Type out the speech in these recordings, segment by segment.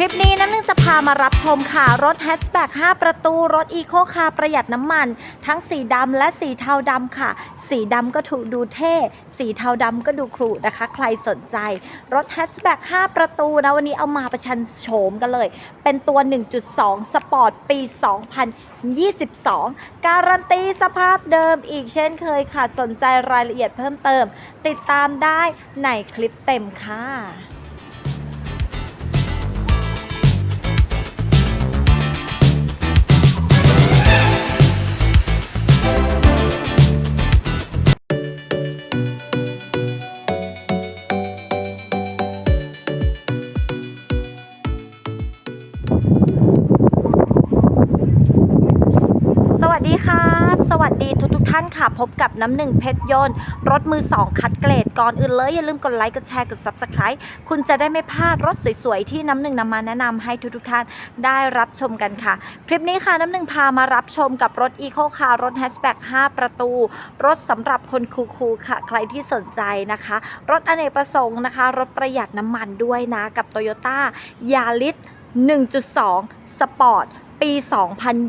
คลิปนี้น้ำหนึ่งจะพามารับชมค่ะ รถแฮชแบ็ก5ประตู รถอีโคคาร์ประหยัดน้ำมัน ทั้งสีดำและสีเทาดำค่ะ สีดำก็ถูกดูเท่ สีเทาดำก็ดูครูนะคะ ใครสนใจ รถแฮชแบ็ก5ประตูนะ วันนี้เอามาประชันโฉมกันเลย เป็นตัว 1.2 สปอร์ตปี 2022 การันตีสภาพเดิมอีกเช่นเคยค่ะ สนใจรายละเอียดเพิ่มเติม ติดตามได้ในคลิปเต็มค่ะ ค่ะ สวัสดีทุกทุกท่านค่ะ พบกับน้ำหนึ่งเพชรยนต์ รถมือ2คัดเกรดก่อนอื่นเลย อย่าลืมกดไลค์ กดแชร์ กด Subscribe คุณจะได้ไม่พลาดรถสวยๆ ที่น้ำหนึ่งนำมาแนะนำให้ทุกๆท่านได้รับชมกันค่ะ คลิปนี้ค่ะน้ำหนึ่งพามารับชมกับรถ Eco Car รถ Hatchback 5ประตู รถสำหรับคนคูลๆค่ะ ใครที่สนใจนะคะ รถอเนกประสงค์นะคะ รถประหยัดน้ำมันด้วยนะกับ Toyota Yaris 1.2 สปอร์ต ปี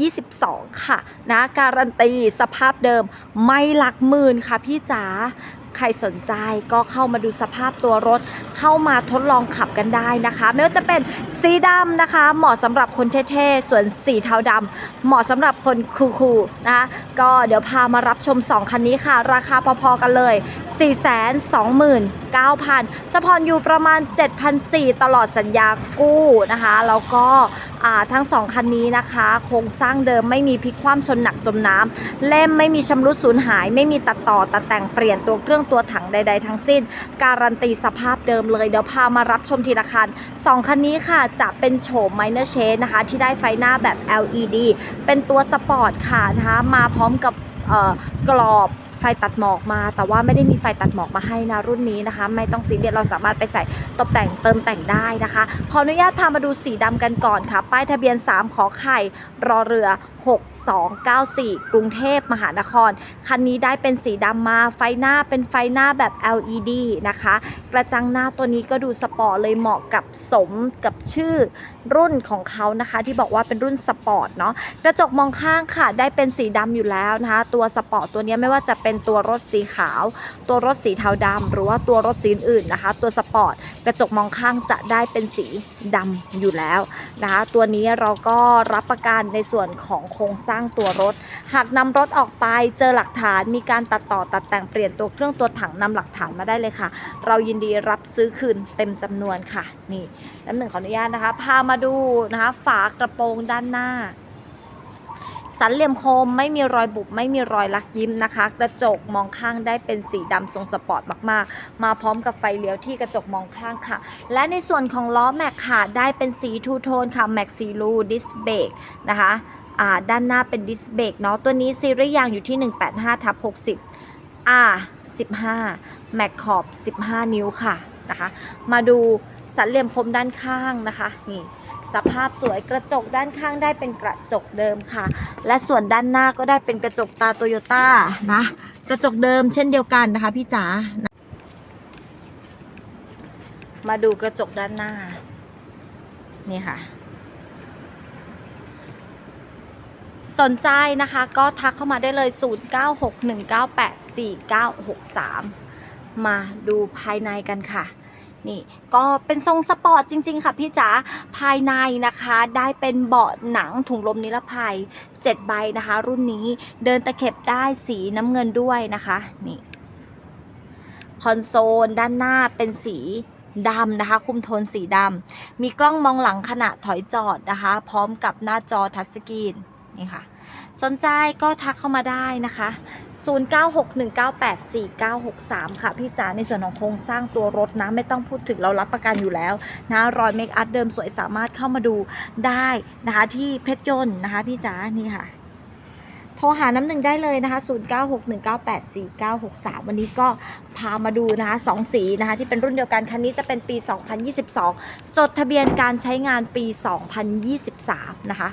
2022 ค่ะนะการันตีสภาพเดิมไม่หลักหมื่นค่ะพี่จ๋าใครสนใจก็เข้ามาดูสภาพตัวรถเข้ามาทดลองขับกันได้นะคะ ไม่ว่าจะเป็นสีดำนะคะ เหมาะสำหรับคนเท่ๆ ส่วนสีเทาดำเหมาะสำหรับคนคูลๆนะคะ ก็เดี๋ยวพามารับชม 2 คันนี้ค่ะ ราคาพอๆกันเลย 429,000จะผ่อนอยู่ประมาณ 7,400 ตลอดสัญญากู้นะคะ แล้วก็ทั้ง2คันนี้นะคะ โครงสร้างเดิมไม่มีพลิกคว่ำชนหนักจมน้ำเล่มไม่มีชำรุดสูญหาย ไม่มีตัดต่อตัดแต่งเปลี่ยนตัวเครื่องตัวถังใด ๆ ทั้งสิ้น การันตีสภาพเดิมเลย เดี๋ยวพามารับชมทีละคัน 2 คันนี้ค่ะจะเป็นโฉม Minor shade นะคะ ที่ได้ไฟหน้าแบบ LED เป็นตัวสปอร์ตค่ะนะคะ มาพร้อมกับกรอบไฟตัดหมอกมา แต่ว่าไม่ได้มีไฟตัดหมอกมาให้นะรุ่นนี้นะคะ ไม่ต้องซีเรียสเราสามารถไปใส่ตกแต่งเติมแต่งได้นะคะ ขออนุญาตพามาดูสีดำกันก่อนค่ะ ป้ายทะเบียน 3 ขอไข่รอเรือ 6294 กรุงเทพมหานคร คันนี้ได้เป็นสีดำมาไฟหน้าเป็นไฟหน้าแบบ LED นะคะ กระจังหน้าตัวนี้ก็ดูสปอร์ตเลยเหมาะกับสมกับชื่อรุ่นของเขานะคะ ที่บอกว่าเป็นรุ่นสปอร์ตเนาะกระจกมองข้างค่ะ ได้เป็นสีดำอยู่แล้วนะคะ ตัวสปอร์ตตัวนี้ไม่ว่าจะเป็นตัวรถสีขาว ตัวรถสีเทาดำหรือว่าตัวรถสีอื่นนะคะ ตัวสปอร์ตกระจกมองข้างจะได้เป็นสีดำอยู่แล้วนะคะตัวนี้เราก็รับประกันในส่วนของโครงสร้างตัวรถ หากนำรถออกไปเจอหลักฐานมีการตัดต่อตัดแต่งเปลี่ยนตัวเครื่องตัวถังนำหลักฐานมาได้เลยค่ะ เรายินดีรับซื้อคืนเต็มจำนวนค่ะ นี่น้ำหนึ่งขออนุญาตนะคะ พามาดูนะคะฝากระโปรงด้านหน้า สันเหลี่ยมคมไม่มีรอยบุบไม่มีรอยลักยิ้มนะคะ กระจกมองข้างได้เป็นสีดำทรงสปอร์ตมากๆ มาพร้อมกับไฟเลี้ยวที่กระจกมองข้างค่ะ และในส่วนของล้อแม็กค่ะได้เป็นสีทูโทนค่ะแม็กซีลูดิสเบรกนะคะด้านหน้าเป็นดิสเบรกเนาะตัวนี้ซีรีส์ยางอยู่ที่ 185ทับ60 R 15แม็กขอบ 15 นิ้วค่ะนะคะ มาดูสันเหลี่ยมคมด้านข้างนะคะนี่ สภาพสวยกระจกด้านข้างได้เป็นกระจกเดิมค่ะ และส่วนด้านหน้าก็ได้เป็นกระจกตาโตโยต้านะกระจกเดิมเช่นเดียวกันนะคะพี่จ๋ามาดูกระจกด้านหน้า นี่ค่ะ สนใจนะคะก็ทักเข้ามาได้เลย 0961984963 มาดูภายในกันค่ะ นี่ก็เป็นทรงสปอร์ตจริง ๆ ค่ะพี่จ๋าภายในนะคะ ได้เป็นเบาะหนังถุงลมนิรภัย 7 ใบนะคะ รุ่นนี้เดินตะเข็บได้สีน้ำเงินด้วยนะคะนี่คอนโซลด้านหน้าเป็นสีดำนะคะ คุมโทนสีดำมีกล้องมองหลังขณะถอยจอดนะคะ พร้อมกับหน้าจอทัชสกรีนนี่ค่ะ สนใจก็ทักเข้ามาได้นะคะ 0961984963 ค่ะพี่จ๋าในส่วนของโครงสร้างตัวรถนะ ไม่ต้องพูดถึงเรารับประกันอยู่แล้วนะรอยเมคอัพเดิมสวยสามารถเข้ามาดูได้นะคะที่เพชรยนต์นะคะพี่จ๋านี่ค่ะโทรหาน้ำหนึ่งได้เลยนะคะ 0961984963 วันนี้ก็พามาดูนะคะสองสีนะคะที่เป็นรุ่นเดียวกัน คันนี้จะเป็นปี 2022 จดทะเบียนการใช้งานปี 2023 นะคะ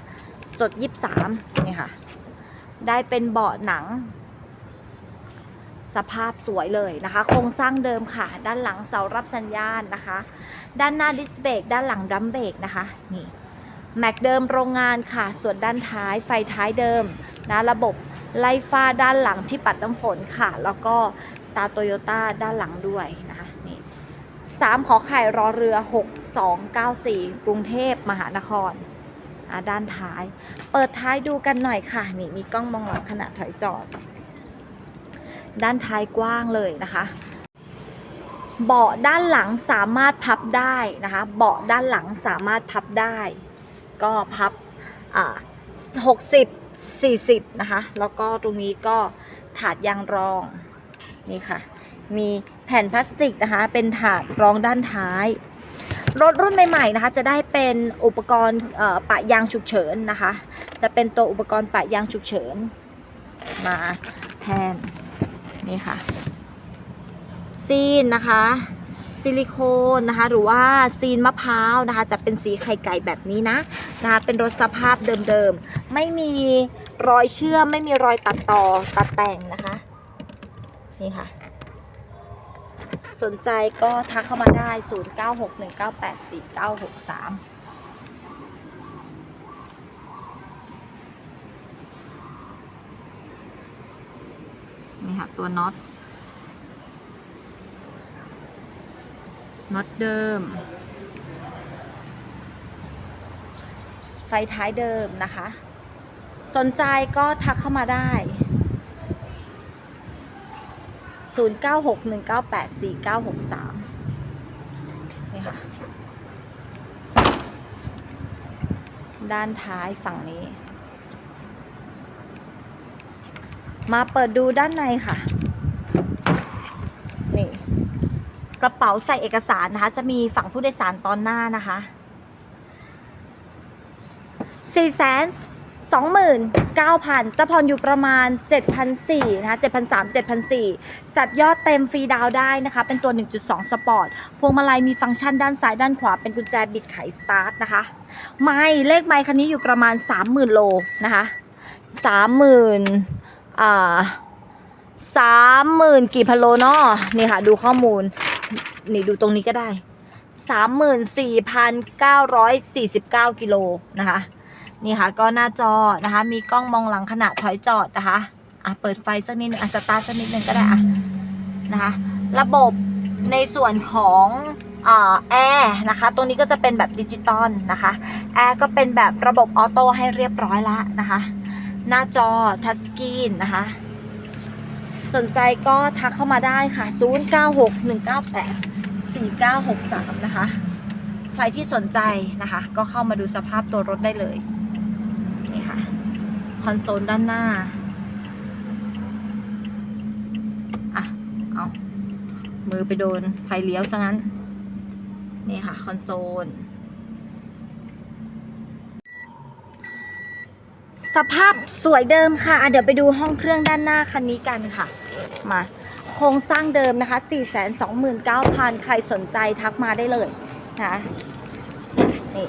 จด 23 นี่ค่ะ ได้เป็นเบาะหนัง สภาพสวยเลยนะคะ โครงสร้างเดิมค่ะ ด้านหลังเสารับสัญญาณนะคะ ด้านหน้าดิสเบรกด้านหลังดัมเบรกนะคะนี่แม็กเดิมโรงงานค่ะ ส่วนด้านท้ายไฟท้ายเดิมนะระบบไล่ฟ้าด้านหลังที่ปัดน้ำฝนค่ะ แล้วก็ตาโตโยต้าด้านหลังด้วยนะคะนี่สามขอไข่รอเรือ 6294 กรุงเทพมหานครอะด้านท้าย เปิดท้ายดูกันหน่อยค่ะ นี่มีกล้องมองหลังขณะถอยจอด ด้านท้ายกว้างเลยนะคะ เบาะด้านหลังสามารถพับได้นะคะ เบาะด้านหลังสามารถพับได้ ก็พับอ่าหกสิบสี่สิบนะคะ แล้วก็ตรงนี้ก็ถาดยางรองนี่ค่ะ มีแผ่นพลาสติกนะคะ เป็นถาดรองด้านท้าย รถรุ่นใหม่ๆนะคะ จะได้เป็นอุปกรณ์ปะยางฉุกเฉินนะคะ จะเป็นตัวอุปกรณ์ปะยางฉุกเฉินมาแทน นี่ค่ะ ซีนนะคะ ซิลิโคนนะคะ หรือว่าซีนมะพร้าวนะคะ จะเป็นสีไข่ไก่แบบนี้นะนะคะ เป็นรถสภาพเดิมๆ ไม่มีรอยเชื่อม ไม่มีรอยตัดต่อตัดแต่งนะคะ นี่ค่ะ สนใจก็ทักเข้ามาได้ 0961984963 นี่ค่ะ ตัวน็อต น็อตเดิม ไฟท้ายเดิมนะคะ สนใจก็ทักเข้ามาได้ 0961984963 นี่ค่ะ ด้านท้ายฝั่งนี้ มาเปิดดูด้านในค่ะ นี่ กระเป๋าใส่เอกสารนะคะ จะมีฝั่งผู้โดยสารตอนหน้านะคะ4 2 9 0 0 0จะผ่อนอยู่ประมาณ7,400นะคะ7,300 7,400จัดยอดเต็มฟรีดาวได้นะคะ เป็นตัว 1.2 สปอร์ต พวงมาลัยมีฟังก์ชันด้านซ้ายด้านขวา เป็นกุญแจบิดไขสตาร์ทนะคะ ไม่เลขไมค์คันนี้อยู่ประมาณ 30,000 โลนะคะ 30,000 อ่า30,000กี่พันโลเนาะนี่ค่ะ ดูข้อมูล นี่ดูตรงนี้ก็ได้34,949กิโลนะคะ นี่ค่ะ ก็หน้าจอนะคะ มีกล้องมองหลังขณะถอยจอดนะคะ อะ เปิดไฟสักนิดนึงอะสตาร์ทสักนิดนึงก็ได้อะนะคะ ระบบในส่วนของอแอร์นะคะ ตรงนี้ก็จะเป็นแบบดิจิตอลนะคะ แอร์ก็เป็นแบบระบบออโต้ให้เรียบร้อยแล้วนะคะ หน้าจอทัชสกรีนนะคะ สนใจก็ทักเข้ามาได้ค่ะ 0961984963 นะคะ ใครที่สนใจนะคะ ก็เข้ามาดูสภาพตัวรถได้เลย นี่ค่ะ คอนโซลด้านหน้าอะเอามือไปโดนไฟเลี้ยวซะงั้น นี่ค่ะ คอนโซล สภาพสวยเดิมค่ะะเดี๋ยวไปดูห้องเครื่องด้านหน้าคันนี้กันค่ะ มาโครงสร้างเดิมนะคะ 429,000 ใครสนใจทักมาได้เลยนะนี่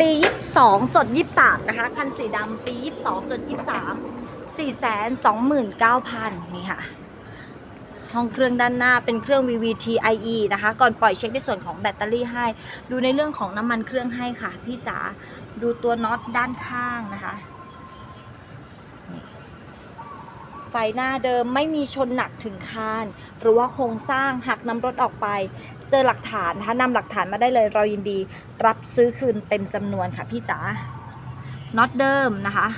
ปี 22 จด 23 นะคะ คันสีดำปี 22 จด 23 429,000 นี่ค่ะ ห้องเครื่องด้านหน้าเป็นเครื่อง VVT IE นะคะ ก่อนปล่อยเช็คในส่วนของแบตเตอรี่ให้ ดูในเรื่องของน้ำมันเครื่องให้ค่ะ พี่จ๋าดูตัวน็อตด้านข้างนะคะ ไฟหน้าเดิมไม่มีชนหนักถึงคาน หรือว่าโครงสร้างหักนำรถออกไป เจอหลักฐานนะคะนำหลักฐานมาได้เลย เรายินดี รับซื้อคืนเต็มจำนวนค่ะพี่จ๋าน็อตเดิมนะคะ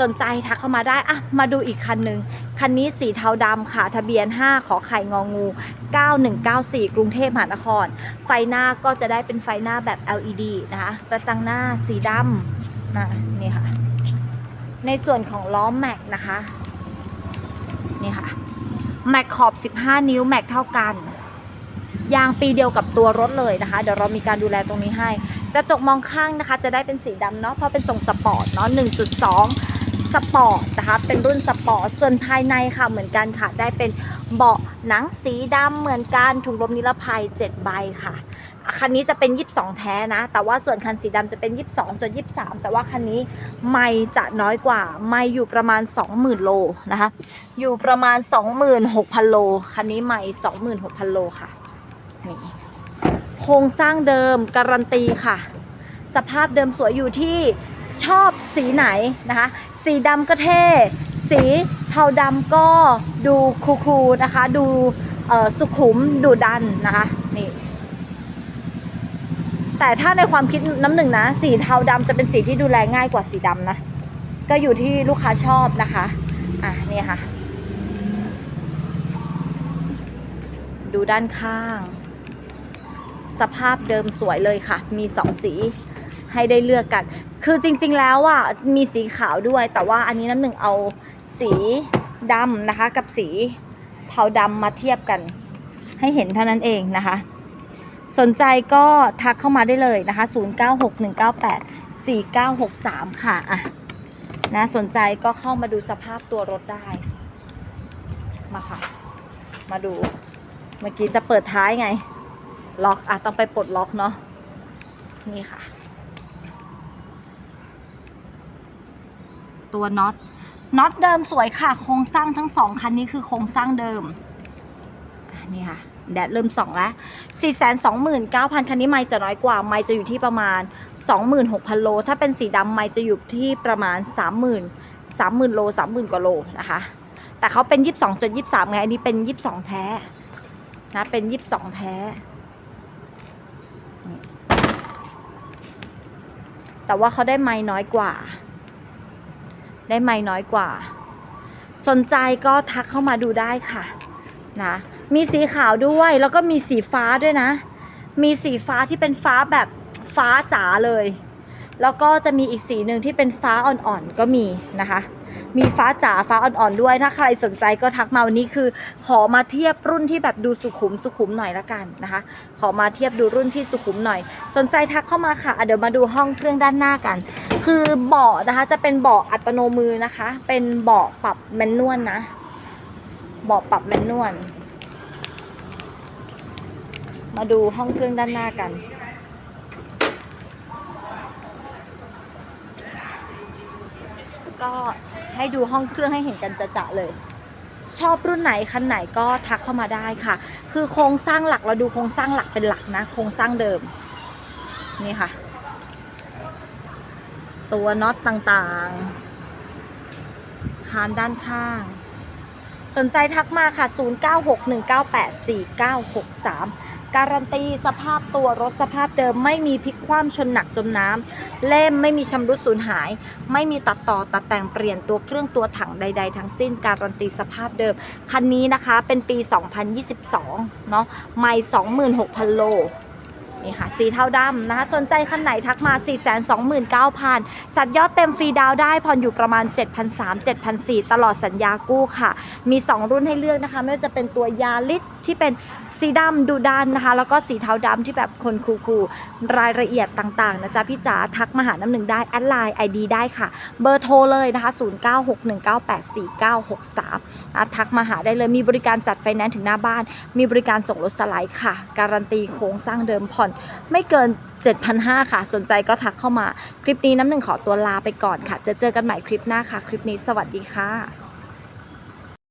สนใจทักเข้ามาได้อะมาดูอีกคันหนึ่งคันนี้สีเทาดำค่ะ ทะเบียน 5 ขอไข่งองู 9194 กรุงเทพมหานคร ไฟหน้าก็จะได้เป็นไฟหน้าแบบ LED นะคะกระจังหน้าสีดำนะนี่ค่ะ ในส่วนของล้อแม็กนะคะ นี่ค่ะ แม็กขอบ 15 นิ้ว แม็กเท่ากันยางปีเดียวกับตัวรถเลยนะคะ เดี๋ยวเรามีการดูแลตรงนี้ให้ กระจกมองข้างนะคะ จะได้เป็นสีดำเนาะเพราะเป็นทรงสปอร์ตเนาะ1.2 สปอร์ตนะคะ เป็นรุ่นสปอร์ต ส่วนภายในค่ะเหมือนกันค่ะ ได้เป็นเบาะหนังสีดำเหมือนกันถุงลมนิรภัย 7 ใบค่ะ คันนี้จะเป็น 22 แท้นะ แต่ว่าส่วนคันสีดำจะเป็น 22จน23 แต่ว่าคันนี้ไม่จะน้อยกว่า ไม่อยู่ประมาณ 20,000 โลนะคะ อยู่ประมาณ 26,000 โล คันนี้ไม่26,000 โลค่ะ นี่โครงสร้างเดิมการันตีค่ะ สภาพเดิมสวยอยู่ที่ชอบ สีไหนนะคะ สีดำก็เท่ สีเทาดำก็ดูคูลๆนะคะ ดูสุขุมดูดันนะคะนี่แต่ถ้าในความคิดน้ำหนึ่งนะ สีเทาดำจะเป็นสีที่ดูแลง่ายกว่าสีดำนะ ก็อยู่ที่ลูกค้าชอบนะคะ อะนี่ค่ะ ดูด้านข้าง สภาพเดิมสวยเลยค่ะ มีสองสี ให้ได้เลือกกัน คือจริงๆแล้วอะมีสีขาวด้วย แต่ว่าอันนี้น้ำหนึ่งเอาสีดำนะคะ กับสีเทาดำมาเทียบกัน ให้เห็นเท่านั้นเองนะคะ สนใจก็ทักเข้ามาได้เลยนะคะ 096198 4963 ค่ะอะนะสนใจก็เข้ามาดูสภาพตัวรถได้ มาค่ะ มาดูเมื่อกี้จะเปิดท้ายไง ล็อกอะต้องไปปลดล็อกเนาะนี่ค่ะ ตัวน็อตน็อตเดิมสวยค่ะ โครงสร้างทั้งสองคันนี้คือโครงสร้างเดิมนี่ค่ะแดดเริ่มส่องแล้ว 4 2 9 0 0 0 คันนี้ไม่จะน้อยกว่า ไม่จะอยู่ที่ประมาณ 26,000 โล ถ้าเป็นสีดำไม่จะอยู่ที่ประมาณ 30,000 30,000 โล 30,000 กว่าโลนะคะ แต่เขาเป็น 22.23 ไง อันนี้เป็น 22 แท้นะ เป็น 22 แท้ แต่ว่าเขาได้ไม้น้อยกว่า ได้ไม่น้อยกว่า สนใจก็ทักเข้ามาดูได้ค่ะนะมีสีขาวด้วยแล้วก็มีสีฟ้าด้วยนะ มีสีฟ้าที่เป็นฟ้าแบบฟ้าจ๋าเลย แล้วก็จะมีอีกสีหนึ่งที่เป็นฟ้าอ่อนๆก็มีนะคะ มีฟ้าจ๋าฟ้าอ่อนๆด้วย ถ้าใครสนใจก็ทักมาวันนี้คือ ขอมาเทียบรุ่นที่แบบดูสุขุมสุขุมหน่อยละกันนะคะ ขอมาเทียบดูรุ่นที่สุขุมหน่อย สนใจทักเข้ามาค่ะะเดี๋ยวมาดูห้องเครื่องด้านหน้ากัน คือเบาะนะคะจะเป็นเบาะอัตโนมือนะคะ เป็นเบาะปรับแมนนวลนะเบาะปรับแมนนวลมาดูห้องเครื่องด้านหน้ากัน ก็ ให้ดูห้องเครื่องให้เห็นกันจะๆเลย ชอบรุ่นไหนคันไหนก็ทักเข้ามาได้ค่ะ คือโครงสร้างหลักเราดูโครงสร้างหลักเป็นหลักนะ โครงสร้างเดิม นี่ค่ะ ตัวน็อตต่างๆ คานด้านข้าง สนใจทักมาค่ะ 0961984963 การันตีสภาพตัวรถสภาพเดิม ไม่มีพลิกคว่ำชนหนักจมน้ำเล่มไม่มีชำรุดสูญหาย ไม่มีตัดต่อตัดแต่งเปลี่ยนตัวเครื่องตัวถังใด ๆ ทั้งสิ้น การันตีสภาพเดิม คันนี้นะคะเป็นปี 2022 เนาะไม่ 26,000 โล นี่ค่ะ สีเทาดำนะคะ สนใจคันไหนทักมา 429,000 จัดยอดเต็มฟรีดาวได้ผ่อนอยู่ประมาณ 7,300 7,400 ตลอดสัญญากู้ค่ะ มี 2 รุ่นให้เลือกนะคะ ไม่ว่าจะเป็นตัวยาลิสที่เป็นสีดำดูดันนะคะ แล้วก็สีเทาดำที่แบบคนคูลๆรายละเอียดต่างๆนะจ๊ะพี่จ๋าทักมาหาน้ำหนึ่งได้แอดไลน์ ID ได้ค่ะ เบอร์โทรเลยนะคะ 0961984963 ทักมาหาได้เลยมีบริการจัดไฟแนนซ์ถึงหน้าบ้าน มีบริการส่งรถสไลด์ค่ะ การันตีโครงสร้างเดิมผ่อนไม่เกิน 7,500 ค่ะ สนใจก็ทักเข้ามา คลิปนี้น้ำหนึ่งขอตัวลาไปก่อนค่ะ จะเจอกันใหม่คลิปหน้าค่ะ คลิปนี้สวัสดีค่ะ